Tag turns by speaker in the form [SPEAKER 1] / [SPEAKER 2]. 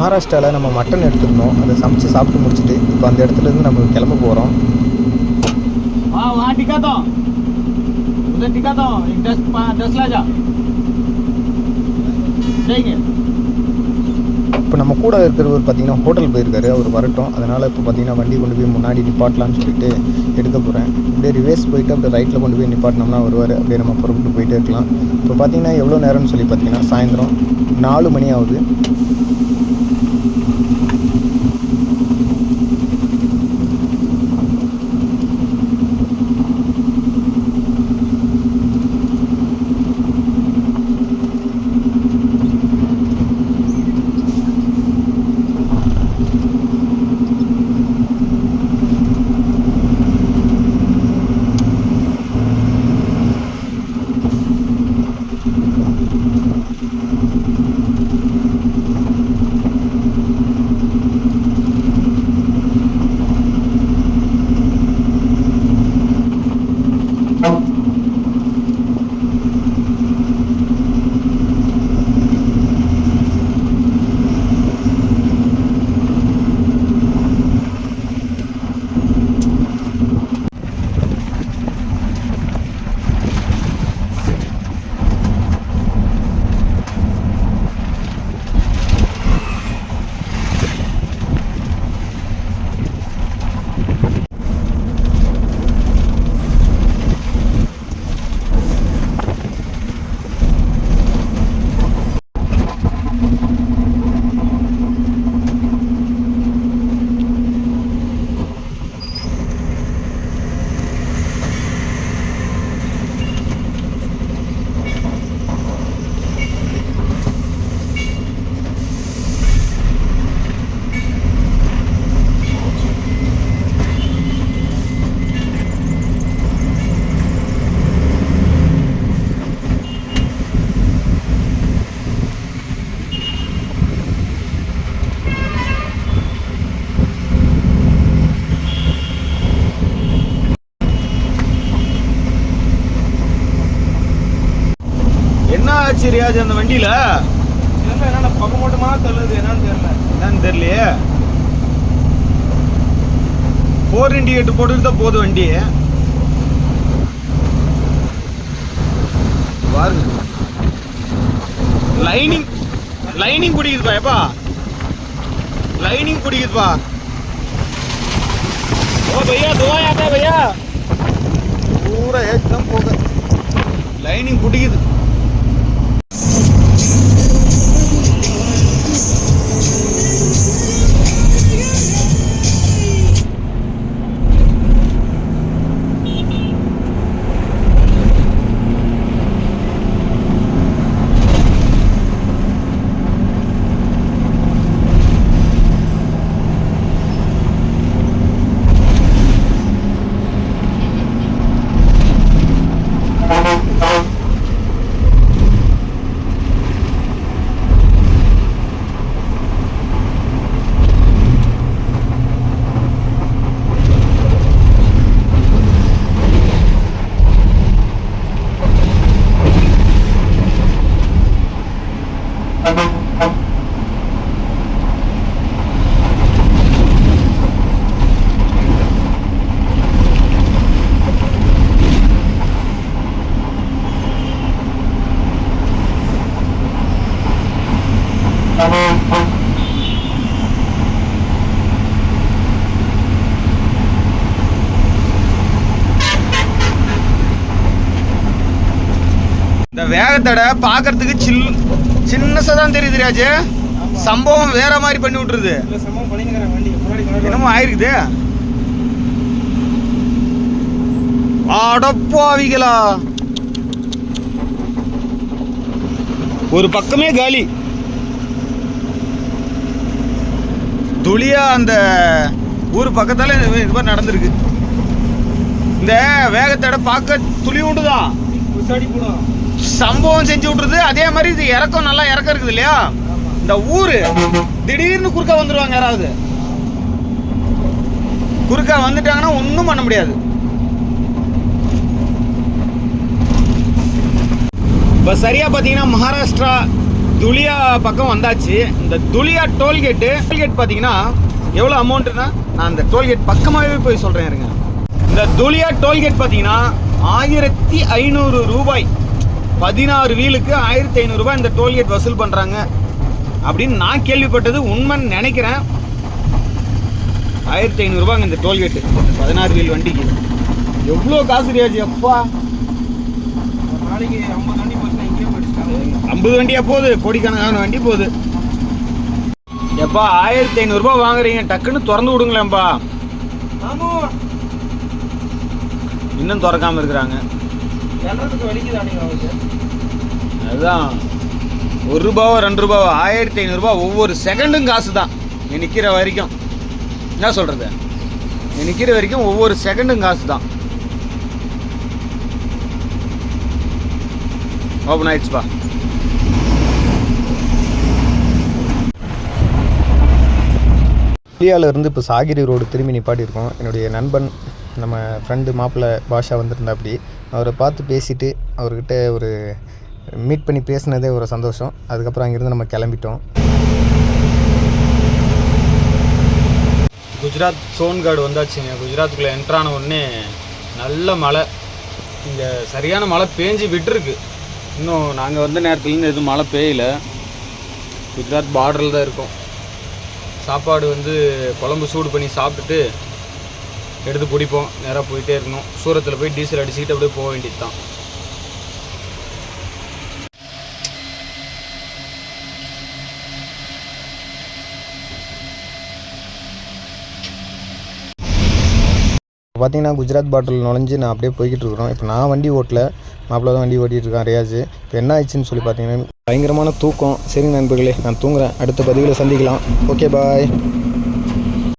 [SPEAKER 1] மகாராஷ்டிராவில் நம்ம மட்டன் எடுத்துருந்தோம். அதை சமைச்சு சாப்பிட்டு முடிச்சுட்டு இப்போ அந்த இடத்துலேருந்து நம்ம கிளம்ப போகிறோம் இப்போ நம்ம கூட இருக்கிறவர் பார்த்தீங்கன்னா ஹோட்டல் போயிருக்காரு. அவர் வரட்டும். அதனால் இப்போ பார்த்தீங்கன்னா வண்டி கொண்டு போய் முன்னாடி நிப்பாட்டலான்னு சொல்லிட்டு எடுக்க போகிறேன் அப்படியே ரிவேஸ் போயிட்டு அப்படியே ரைட்டில் கொண்டு போய் நிப்பாட்டினோம்னா வருவார். அப்படியே நம்ம புறப்பட்டு போயிட்டே இருக்கலாம். இப்போ பார்த்தீங்கன்னா எவ்வளோ நேரம்னு சொல்லி பார்த்தீங்கன்னா சாயந்தரம் நாலு மணி ஆகுது.
[SPEAKER 2] என்ன ஆச்சு ரியாஜ் அந்த வண்டியில்?
[SPEAKER 3] என்னென்ன மட்டுமா தள்ளுது என்னன்னு தெரியல.
[SPEAKER 2] என்னன்னு தெரியலையே. ஃபோர் இண்டிகேட்டர் போட்டுட்டு தான் போகுது வண்டி. பாருங்க. லைனிங் லைனிங் பிடிக்குதுப்பா எப்பா லைனிங் பிடிக்குதுப்பா. ஓ பையா துவாயாக்கா பையா? பூரா ஏற்றம் போக லைனிங் பிடிக்குது. இந்த வேகத்தடை பார்க்கறதுக்கு சில் சின்னசா தான் தெரியுது ராஜு. சம்பவம் வேற மாதிரி பண்ணி விட்டுருது.
[SPEAKER 3] இல்ல சம்பவம் பண்ணிக்கிறேன் வண்டி முன்னாடி முன்னாடி
[SPEAKER 2] என்னமோ ஆயிருக்குது. அடப்பாவிகளா. ஒரு பக்கமே காலி. துளியா அந்த ஊர் பக்கத்தால இது மாதிரி நடந்திருக்கு. இந்த வேகத்தடை பார்க்க துளி உண்டுதான் சம்பவம் செஞ்சு விட்டுருது. அதே மாதிரி இது இறக்கம் நல்லா இறக்கம் இருக்குது இல்லையா? இந்த ஊரு திடீர்னு குறுக்கா வந்துருவாங்க யாராவது. குறுக்கா வந்துட்டாங்கன்னா ஒன்றும் பண்ண முடியாது. இப்போ சரியா பார்த்தீங்கன்னா மகாராஷ்டிரா துளியா பக்கம் வந்தாச்சு. இந்த துளியா டோல்கேட்டு டோல்கேட் பார்த்தீங்கன்னா எவ்வளோ அமௌண்ட்டுன்னா நான் அந்த டோல்கேட் பக்கமாகவே போய் சொல்கிறேன் இருங்க. இந்த துளியா டோல்கேட் பார்த்தீங்கன்னா ஆயிரத்தி ஐநூறு ரூபாய். பதினாறு வீலுக்கு ஆயிரத்தி ஐநூறுரூபா இந்த டோல்கேட் வசூல் பண்ணுறாங்க அப்படின்னு நான் கேள்விப்பட்டது உண்மைன்னு நினைக்கிறேன். ஆயிரத்தி ஐநூறுரூபாங்க இந்த டோல்கேட்டு. பதினாறு வீல் வண்டிக்கு. எவ்வளோ காசு ரியாஜி அப்பா?
[SPEAKER 3] நாளைக்கு ஐம்பது வண்டி
[SPEAKER 2] ஐம்பது வண்டியா போகுது? கோடிக்கணக்கான வண்டி போகுது. எப்பா ஆயிரத்தி ஐநூறுரூபா வாங்குறீங்க. டக்குன்னு திறந்து விடுங்களேன்ப்பா இன்னும் திறக்காம இருக்கிறாங்க. அதுதான். ஒரு ரூபாவோ ரெண்டு ரூபாவோ ஆயிரத்தி ஐநூறுரூபா ஒவ்வொரு செகண்டும் காசு தான் நீ நிற்கிற வரைக்கும். என்ன சொல்கிறது நீ நிற்கிற வரைக்கும் ஒவ்வொரு செகண்டும் காசு தான் ஓப்பன் ஆயிடுச்சுப்பா.
[SPEAKER 1] இருந்து இப்போ சாகிரி ரோடு திரும்பி நிப்பாட்டியிருக்கோம். என்னுடைய நண்பன் நம்ம ஃப்ரெண்டு மாப்பிள்ளை பாஷா வந்திருந்தா அப்படி அவரை பார்த்து பேசிட்டு அவர்கிட்ட ஒரு மீட் பண்ணி பேசினதே ஒரு சந்தோஷம். அதுக்கப்புறம் அங்கேருந்து நம்ம கிளம்பிட்டோம்.
[SPEAKER 2] குஜராத் சோன்காடு வந்தாச்சுங்க. குஜராத்துக்குள்ளே என்ட்ரான உடனே நல்ல மழை. இங்கே சரியான மழை பேஞ்சு விட்டுருக்கு. இன்னும் நாங்கள் வந்த நேரத்துலேருந்து எதுவும் மழை பெய்யல. குஜராத் பார்டரில் தான் இருக்கோம். சாப்பாடு வந்து குழம்பு சூடு பண்ணி சாப்பிட்டுட்டு எடுத்து பிடிப்போம். நேராக போயிட்டே இருக்கணும். சூரத்தில் போய் டீசல் அடிச்சுக்கிட்டு அப்படியே போக வேண்டியது தான்
[SPEAKER 1] பார்த்தீங்கன்னா குஜராத் பாட்டில் நுழைஞ்சு நான் அப்படியே போய்கிட்டு இருக்கிறோம். இப்போ நான் வண்டி ஓட்டல. மாப்பிள்ளை தான் வண்டி ஓட்டிகிட்டு இருக்கான் ரியாஜ். இப்போ என்ன ஆயிடுச்சுன்னு சொல்லி பார்த்தீங்கன்னா பயங்கரமான தூக்கம். சரி நண்பர்களே நான் தூங்குறேன். அடுத்த பதிவில் சந்திக்கலாம். Okay bye